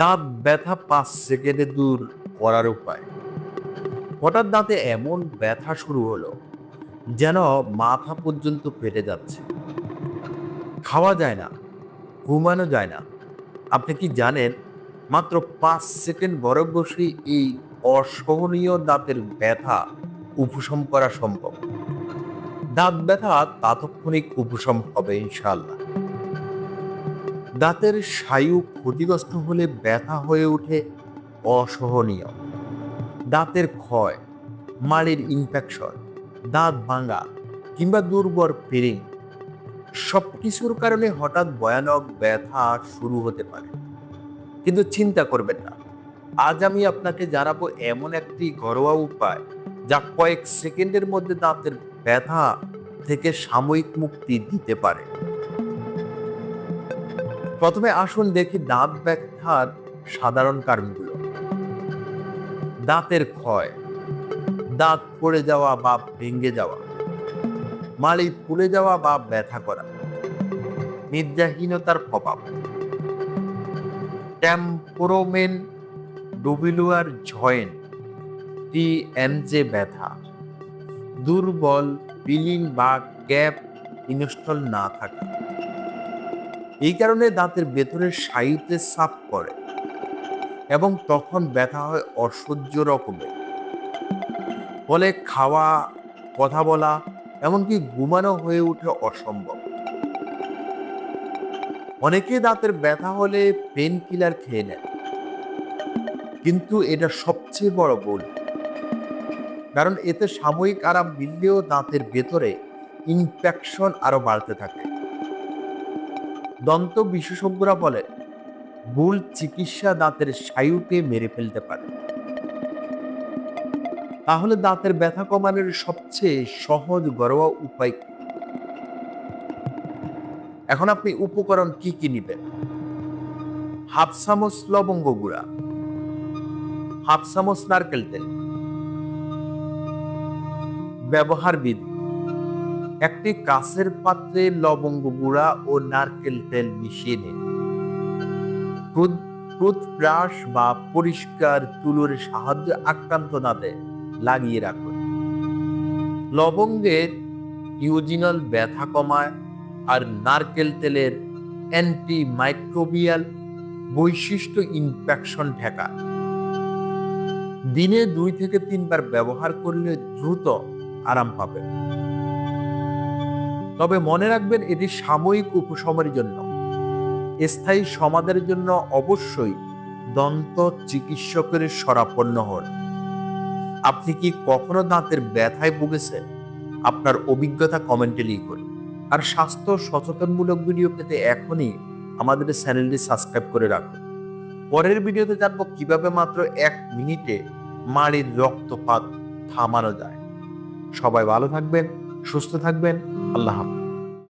দাঁত ব্যথা পাঁচ সেকেন্ডে দূর করার উপায়। হঠাৎ দাঁতে এমন ব্যথা শুরু হলো, যেন মাথা পর্যন্ত ফেটে যাচ্ছে। খাওয়া যায় না, ঘুমানো যায় না। আপনি কি জানেন, মাত্র পাঁচ সেকেন্ড বরফ বসে এই অসহনীয় দাঁতের ব্যথা উপশম করা সম্ভব? দাঁত ব্যথা তাৎক্ষণিক উপশম হবে ইনশাল্লাহ দাঁতের স্নায়ু ক্ষতিগ্রস্ত হলে ব্যথা হয়ে ওঠে অসহনীয়। দাঁতের ক্ষয়, মাড়ির ইনফেকশন দাঁত ভাঙা কিংবা দুর্বল ফিরিং সব কিছুর কারণে হঠাৎ ভয়ানক ব্যথা শুরু হতে পারে। কিন্তু চিন্তা করবেন না, আজ আমি আপনাকে জানাব এমন একটি ঘরোয়া উপায় যা কয়েক সেকেন্ডের মধ্যে দাঁতের ব্যথা থেকে সাময়িক মুক্তি দিতে পারে। প্রথমে আসুন দেখি দাঁত ব্যথার সাধারণ কারণগুলো। দাঁতের ক্ষয়, দাঁত পড়ে যাওয়া বা ভেঙে যাওয়া মাড়ি ফুলে যাওয়া বা ব্যথা করা, নিদ্রাহীনতার প্রভাব ট্যাম্পোরোমেন ডুবিলুয়ার টি এনজে ব্যথা, দুর্বল পিলিং বা গ্যাপ ইনস্টল না থাকা। এই কারণে দাঁতের ভেতরের সাইতে চাপ করে এবং তখন ব্যথা হয় অসহ্য রকমের ফলে খাওয়া, কথা বলা, এমনকি ঘুমানো হয়ে ওঠে অসম্ভব। অনেকে দাঁতের ব্যথা হলে পেন কিলার খেয়ে নেয় কিন্তু এটা সবচেয়ে বড় ভুল। কারণ এতে সাময়িক আরাম মিললেও দাঁতের ভেতরে ইনফেকশন আরও বাড়তে থাকে। দন্ত বিশেষজ্ঞরা বলে, ভুল চিকিৎসা দাঁতের স্নায়ুকে মেরে ফেলতে পারে তাহলে দাঁতের ব্যথা কমানোর সবচেয়ে সহজ ঘরোয়া উপায়? এখন আপনি উপকরণ কি কি নেবেন হাফ চামচ লবঙ্গ গুঁড়া হাফ চামচ নারকেল তেল ব্যবহার বিধি একটি কাঁচের পাত্রে লবঙ্গ গুঁড়া ও নারকেল তেল মিশিয়ে নিন। টুথব্রাশ বা পরিষ্কার তুলোর সাহায্যে আক্রান্ত দাঁতে লাগিয়ে রাখুন। লবঙ্গের ইউজিনাল ব্যথা কমায় আর নারকেল তেলের অ্যান্টি মাইক্রোবিয়াল বৈশিষ্ট্য ইনফেকশন ঠেকায়। দিনে দুই থেকে তিনবার ব্যবহার করলে দ্রুত আরাম পাবেন। তবে মনে রাখবেন এটি সাময়িক উপশমের জন্য। স্থায়ী সমাধানের জন্য অবশ্যই দন্ত চিকিৎসকের সরাপন্ন হন। আপনি কি কখনো দাঁতের ব্যথায় ভুগেছেন? আপনার অভিজ্ঞতা কমেন্টে লিখুন। আর স্বাস্থ্য সচেতনমূলক ভিডিও পেতে এখনই আমাদের চ্যানেলটি সাবস্ক্রাইব করে রাখুন। পরের ভিডিওতে জানব কীভাবে মাত্র এক মিনিটে মাড়ির রক্তপাত থামানো যায়। সবাই ভালো থাকবেন, সুস্থ থাকবেন। আল্লাহ হাফেজ।